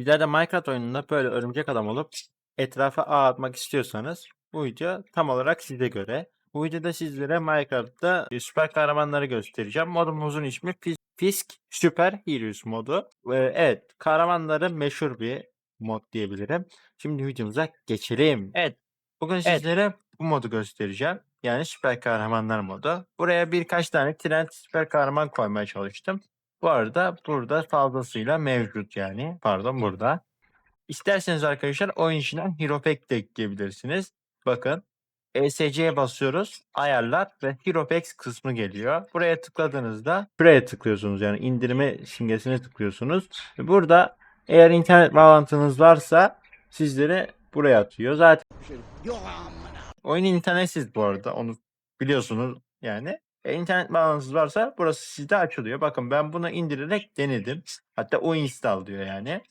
Sizler de Minecraft oyununda böyle örümcek adam olup etrafa ağ atmak istiyorsanız bu video tam olarak size göre. Bu videoda sizlere Minecraft'ta e, süper kahramanları göstereceğim. Modumuzun ismi Fis- Fisk Super Heroes modu. Evet, kahramanların meşhur bir mod diyebilirim. Şimdi videomuza geçelim. Evet, bugün sizlere bu modu göstereceğim. Yani süper kahramanlar modu. Buraya birkaç tane trend süper kahraman koymaya çalıştım. Bu arada burada fazlasıyla mevcut yani. Pardon burada. İsterseniz arkadaşlar oyun içinden Hero Pack de ekleyebilirsiniz. Bakın ESC'ye basıyoruz. Ayarlar ve Hero Packs kısmı geliyor. Buraya tıkladığınızda buraya tıklıyorsunuz yani indirme simgesine tıklıyorsunuz. Burada eğer internet bağlantınız varsa sizlere buraya atıyor. Zaten oyun internetsiz bu arada onu biliyorsunuz yani. E, internet bağlantınız varsa burası sizde açılıyor. Bakın ben bunu indirerek denedim. Hatta o install diyor yani.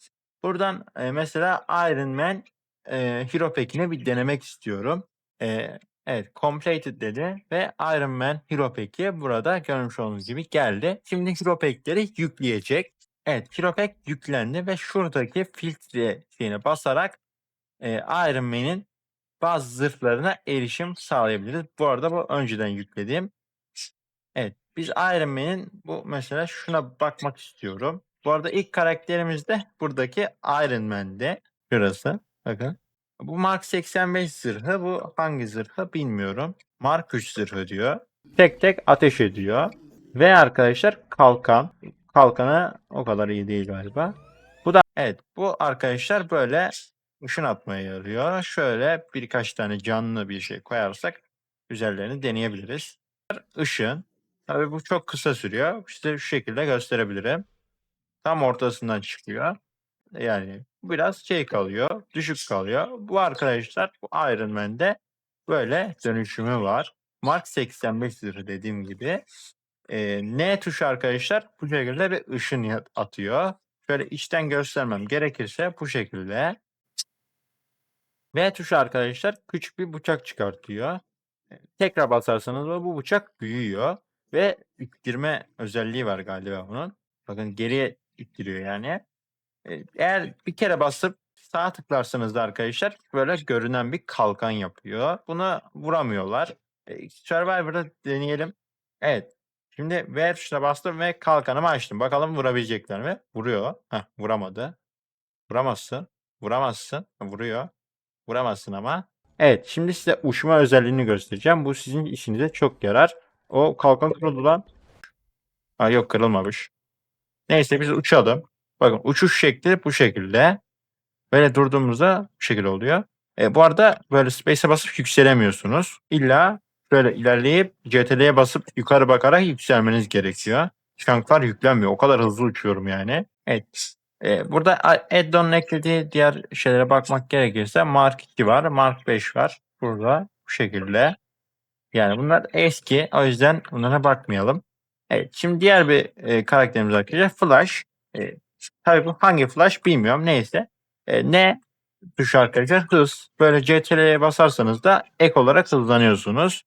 Buradan e, mesela Iron Man e, Hero Pack'ini bir denemek istiyorum. E, evet completed dedi ve Iron Man Hero Pack'i burada görmüş olduğunuz gibi geldi. Şimdi Hero Pack'leri yükleyecek. Evet Hero Pack yüklendi ve şuradaki filtre şeyine basarak e, Iron Man'in bazı zırhlarına erişim sağlayabiliriz. Bu arada bu önceden yüklediğim. Biz Iron Man'in bu mesela şuna bakmak istiyorum. Bu arada ilk karakterimiz de buradaki Iron Man'de. Şurası. Bakın. Bu Mark 85 zırhı. Bu hangi zırhı bilmiyorum. Mark 3 zırhı diyor. Tek tek ateş ediyor. Ve arkadaşlar kalkan. Kalkanı o kadar iyi değil galiba. Bu da evet bu arkadaşlar böyle ışın atmaya yarıyor. Şöyle birkaç tane canlı bir şey koyarsak üzerlerini deneyebiliriz. Işın. Tabii bu çok kısa sürüyor. İşte şu şekilde gösterebilirim. Tam ortasından çıkıyor. Yani biraz şey kalıyor, düşük kalıyor. Bu arkadaşlar bu Iron Man'de böyle dönüşümü var. Mark 85 lira dediğim gibi. Ee, N tuşu arkadaşlar bu şekilde bir ışın atıyor. Şöyle içten göstermem gerekirse bu şekilde. V tuşu arkadaşlar küçük bir bıçak çıkartıyor. Tekrar basarsanız bu bıçak büyüyor. Ve ittirme özelliği var galiba bunun. Bakın geriye ittiriyor yani. E, Eğer bir kere basıp sağa tıklarsanız da arkadaşlar böyle görünen bir kalkan yapıyor. Buna vuramıyorlar. E, Survivor'da deneyelim. Evet. Şimdi V tuşuna bastım ve kalkanımı açtım. Bakalım vurabilecekler mi? Vuruyor. Heh, vuramadı. Vuramazsın. Vuramazsın. Vuruyor. Vuramazsın ama. Evet. Şimdi size uçma özelliğini göstereceğim. Bu sizin işinize çok yarar. O kalkan kırıldı lan. Ha, yok kırılmamış. Neyse biz uçalım. Bakın uçuş şekli bu şekilde. Böyle durduğumuzda bu şekilde oluyor. E, bu arada böyle space'e basıp yükselemiyorsunuz. İlla böyle ilerleyip CTRL'ye basıp yukarı bakarak yükselmeniz gerekiyor. Çıkanklar yüklenmiyor. O kadar hızlı uçuyorum yani. Evet. E, burada add-on'un eklediği diğer şeylere bakmak gerekirse Mark 2 var. Mark 5 var. Burada bu şekilde. Yani bunlar eski. O yüzden bunlara bakmayalım. Evet. Şimdi diğer bir e, karakterimiz arkadaşlar Flash. E, tabii bu hangi Flash bilmiyorum. Neyse. E, ne tuşu arkadaşlar hız. Böyle CTRL'ye basarsanız da ek olarak hızlanıyorsunuz.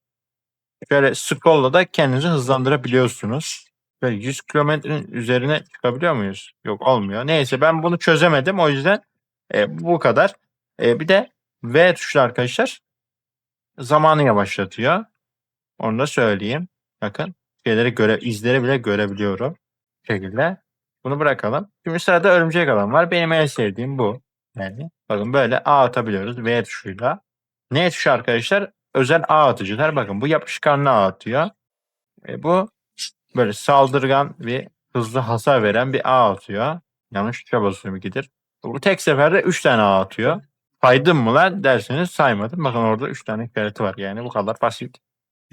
Şöyle scroll'la da kendinizi hızlandırabiliyorsunuz. Böyle 100 kilometrenin üzerine çıkabiliyor muyuz? Yok olmuyor. Neyse ben bunu çözemedim. O yüzden e, bu kadar. E, bir de V tuşu arkadaşlar zamanı yavaşlatıyor. Onu da söyleyeyim. Bakın şeyleri göre izleri bile görebiliyorum. Bu şekilde. Bunu bırakalım. Şimdi sırada örümcek adam var. Benim en sevdiğim bu. Yani bakın böyle A atabiliyoruz V tuşuyla. N tuşu arkadaşlar özel A atıcılar. Bakın bu yapışkanlı A atıyor. E, bu böyle saldırgan bir hızlı hasar veren bir A atıyor. Yanlış tuşa basıyorum ikidir. Bu tek seferde 3 tane A atıyor. Saydım mı lan derseniz saymadım. Bakın orada 3 tane işareti var yani bu kadar basit.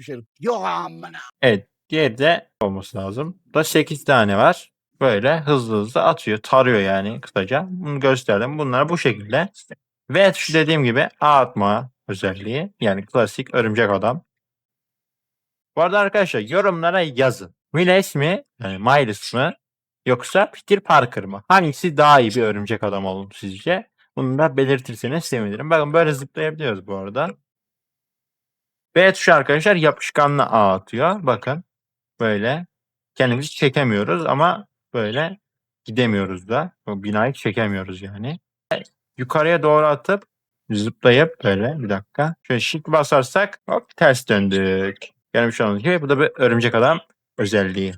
Düşerim. Yok amına. Evet. Diğeri de olması lazım. Burada 8 tane var. Böyle hızlı hızlı atıyor. Tarıyor yani kısaca. Bunu gösterdim. Bunlar bu şekilde. Ve tuşu dediğim gibi A atma özelliği. Yani klasik örümcek adam. Bu arada arkadaşlar yorumlara yazın. Miles mi? Yani Miles mı? Yoksa Peter Parker mı? Hangisi daha iyi bir örümcek adam olur sizce? Bunu da belirtirseniz sevinirim. Bakın böyle zıplayabiliyoruz bu arada. B tuşu arkadaşlar yapışkanlı ağ atıyor. Bakın böyle kendimizi çekemiyoruz ama böyle gidemiyoruz da. O binayı çekemiyoruz yani. Yukarıya doğru atıp zıplayıp böyle bir dakika. Şöyle shift basarsak hop ters döndük. Gelmiş olduğunuz gibi bu da bir örümcek adam özelliği.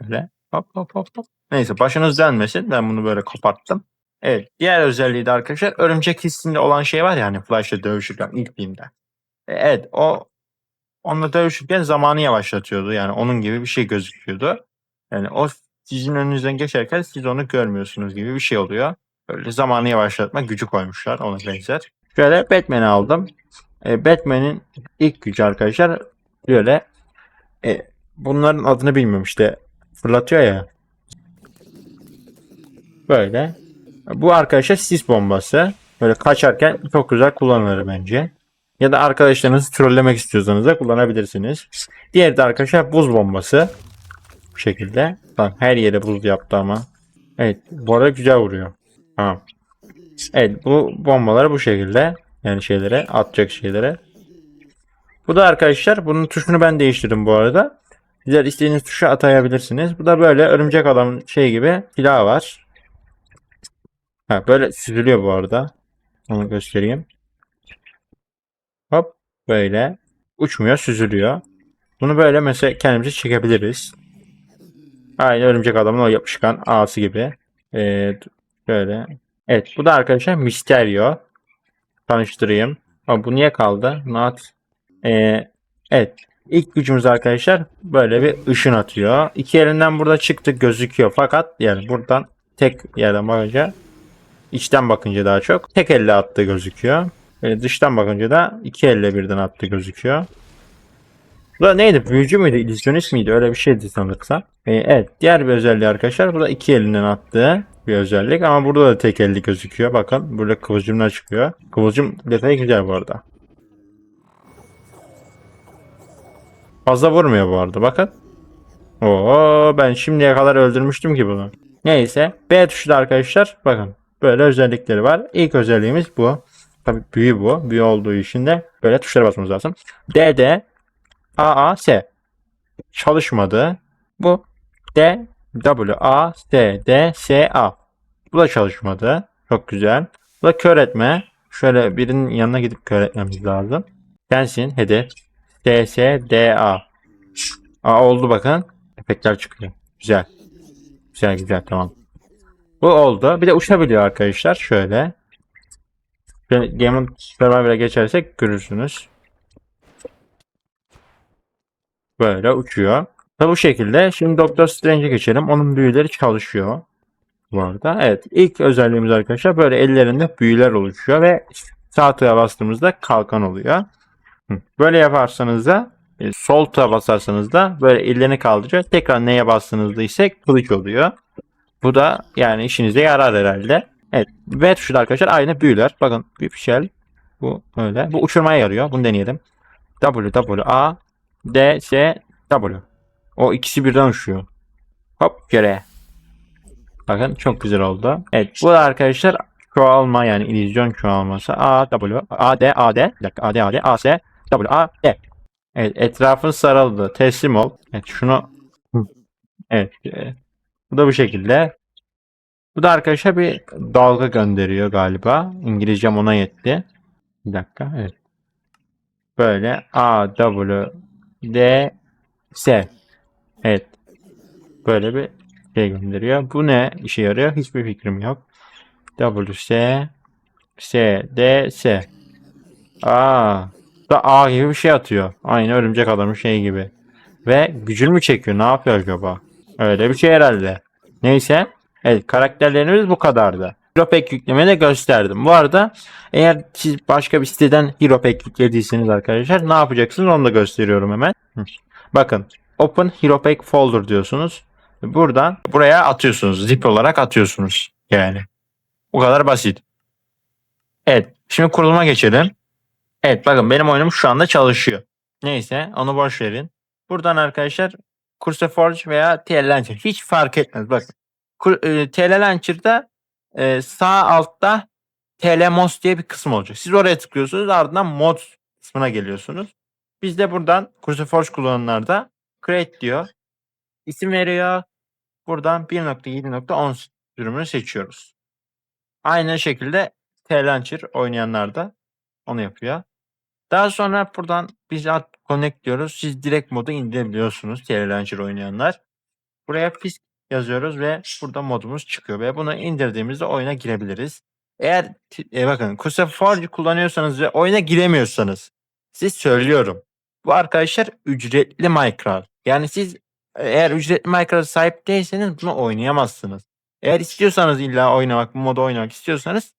Böyle hop hop hop hop. Neyse başınız dönmesin. Ben bunu böyle koparttım. Evet. Diğer özelliği de arkadaşlar örümcek hissinde olan şey var ya hani Flash'la dövüşürken ilk filmde. E, Evet o onunla dövüşürken zamanı yavaşlatıyordu. Yani onun gibi bir şey gözüküyordu. Yani o sizin önünüzden geçerken siz onu görmüyorsunuz gibi bir şey oluyor. Böyle zamanı yavaşlatma gücü koymuşlar ona benzer. Şöyle Batman'i aldım. E, Batman'in ilk gücü arkadaşlar böyle e, bunların adını bilmiyorum işte fırlatıyor ya. Böyle. Bu arkadaşlar sis bombası. Böyle kaçarken çok güzel kullanılır bence. Ya da arkadaşlarınızı trollemek istiyorsanız da kullanabilirsiniz. Diğeri de arkadaşlar buz bombası. Bu şekilde. Bak her yere buz yaptı ama. Evet bu arada güzel vuruyor. Tamam. Evet bu bombaları bu şekilde. Yani şeylere atacak şeylere. Bu da arkadaşlar bunun tuşunu ben değiştirdim bu arada. Sizler istediğiniz tuşa atayabilirsiniz. Bu da böyle örümcek adam şey gibi silahı var. Ha, böyle süzülüyor bu arada. Onu göstereyim. Böyle. Uçmuyor süzülüyor. Bunu böyle mesela kendimize çekebiliriz. Aynı örümcek adamın o yapışkan ağası gibi. Ee, böyle. Evet bu da arkadaşlar Mysterio. Tanıştırayım. Ama bu niye kaldı? Not. Ee, evet. İlk gücümüz arkadaşlar böyle bir ışın atıyor. İki elinden burada çıktı gözüküyor. Fakat yani buradan tek yerden bakınca içten bakınca daha çok tek elle attığı gözüküyor. Böyle dıştan bakınca da iki elle birden attığı gözüküyor. Bu da neydi? Büyücü müydü? İllüzyonist miydi? Öyle bir şeydi sanırsam. Ee, evet. Diğer bir özelliği arkadaşlar. Bu da iki elinden attığı bir özellik. Ama burada da tek elli gözüküyor. Bakın. Burada kıvılcımlar çıkıyor. Kıvılcım detayı güzel bu arada. Fazla vurmuyor bu arada. Bakın. Oo ben şimdiye kadar öldürmüştüm ki bunu. Neyse. B tuşu da arkadaşlar. Bakın. Böyle özellikleri var. İlk özelliğimiz bu. Tabii büyü bu. Büyü olduğu için de böyle tuşlara basmamız lazım. D'de A A S çalışmadı. Bu D W A S D S A. Bu da çalışmadı. Çok güzel. Bu da kör etme. Şöyle birinin yanına gidip kör etmemiz lazım. Sensin hedef. D S D A. A oldu bakın. Efektler çıkıyor. Güzel. Güzel güzel tamam. Bu oldu. Bir de uçabiliyor arkadaşlar. Şöyle. Game of Survivor'a geçersek görürsünüz. Böyle uçuyor. Ve bu şekilde. Şimdi Doctor Strange'e geçelim. Onun büyüleri çalışıyor. Bu arada. Evet. ilk özelliğimiz arkadaşlar böyle ellerinde büyüler oluşuyor ve sağ tığa bastığımızda kalkan oluyor. Böyle yaparsanız da e, sol tığa basarsanız da böyle ellerini kaldırıyor. Tekrar neye bastığınızda ise kılıç oluyor. Bu da yani işinize yarar herhalde. Evet. V tuşu da arkadaşlar aynı büyüler. Bakın shell. Bu öyle. Bu uçurmaya yarıyor. Bunu deneyelim. W W A D S W. O ikisi birden uçuyor. Hop yere. Bakın çok güzel oldu. Evet bu da arkadaşlar çoğalma yani illüzyon çoğalması. A W A D A D bir dakika A D A D A S W A D. Evet etrafın sarıldı. Teslim ol. Evet şunu Evet. e, Bu da bu şekilde. Bu da arkadaşlar bir dalga gönderiyor galiba. İngilizcem ona yetti. Bir dakika. Evet. Böyle A W D S. Evet. Böyle bir şey gönderiyor. Bu ne işe yarıyor? Hiçbir fikrim yok. W S S D S. Aa, da A gibi bir şey atıyor. Aynı örümcek adamın şeyi gibi. Ve gücünü mü çekiyor? Ne yapıyor acaba? Öyle bir şey herhalde. Neyse. Evet karakterlerimiz bu kadardı. Hero Pack yüklemeyi de gösterdim. Bu arada eğer siz başka bir siteden Hero Pack yüklediyseniz arkadaşlar ne yapacaksınız onu da gösteriyorum hemen. Bakın Open Hero Pack Folder diyorsunuz. Buradan buraya atıyorsunuz. Zip olarak atıyorsunuz. Yani. Bu kadar basit. Evet. Şimdi kuruluma geçelim. Evet bakın benim oyunum şu anda çalışıyor. Neyse onu boş verin. Buradan arkadaşlar CurseForge veya TL Launcher hiç fark etmez. Bakın e, TL Launcher'da e, sağ altta TL Mods diye bir kısım olacak. Siz oraya tıklıyorsunuz ardından mod kısmına geliyorsunuz. Biz de buradan CurseForge kullananlarda create diyor. İsim veriyor. Buradan 1.7.10 sürümünü seçiyoruz. Aynı şekilde T-Launcher oynayanlar da onu yapıyor. Daha sonra buradan biz add connect diyoruz. Siz direkt modu indirebiliyorsunuz T-Launcher oynayanlar. Buraya Fisk yazıyoruz ve burada modumuz çıkıyor ve bunu indirdiğimizde oyuna girebiliriz. Eğer e, bakın Crusader Forge kullanıyorsanız ve oyuna giremiyorsanız siz söylüyorum. Bu arkadaşlar ücretli Minecraft. Yani siz eğer ücretli Minecraft sahip değilseniz bunu oynayamazsınız. Eğer istiyorsanız illa oynamak, bu modu oynamak istiyorsanız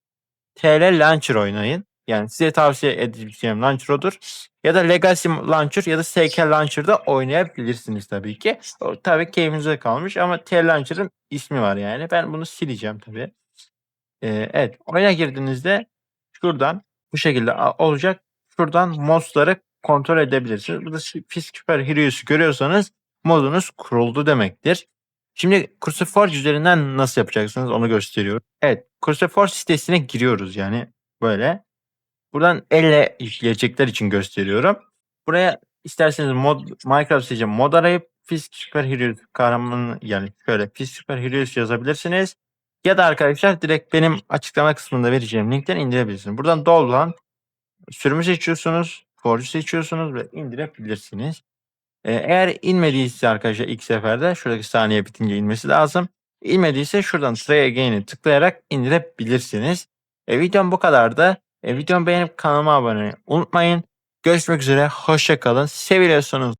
TL Launcher oynayın. Yani size tavsiye edeceğim Launcher odur. Ya da Legacy Launcher ya da SK Launcher'da oynayabilirsiniz tabii ki. O tabii keyfinize kalmış ama T Launcher'ın ismi var yani. Ben bunu sileceğim tabii. Ee, evet. Oyuna girdiğinizde şuradan bu şekilde olacak. Şuradan modları kontrol edebilirsiniz. Burada Fisk Super Heroes'u görüyorsanız modunuz kuruldu demektir. Şimdi Crucible Forge üzerinden nasıl yapacaksınız onu gösteriyorum. Evet. Crucible Forge sitesine giriyoruz yani böyle. Buradan elle yükleyecekler için gösteriyorum. Buraya isterseniz mod Minecraft seçeceğim. Mod arayıp Fisk Super Heroes kahramanı yani şöyle Fisk Super Heroes yazabilirsiniz. Ya da arkadaşlar direkt benim açıklama kısmında vereceğim linkten indirebilirsiniz. Buradan doğrudan sürümü seçiyorsunuz. Forge'u seçiyorsunuz ve indirebilirsiniz. Ee, eğer inmediyse arkadaşlar ilk seferde şuradaki saniye bitince inmesi lazım. İnmediyse şuradan Try Again'i tıklayarak indirebilirsiniz. E, videom bu kadardı. E, videomu beğenip kanalıma abone olmayı unutmayın. Görüşmek üzere. Hoşça kalın. Seviyorsunuz.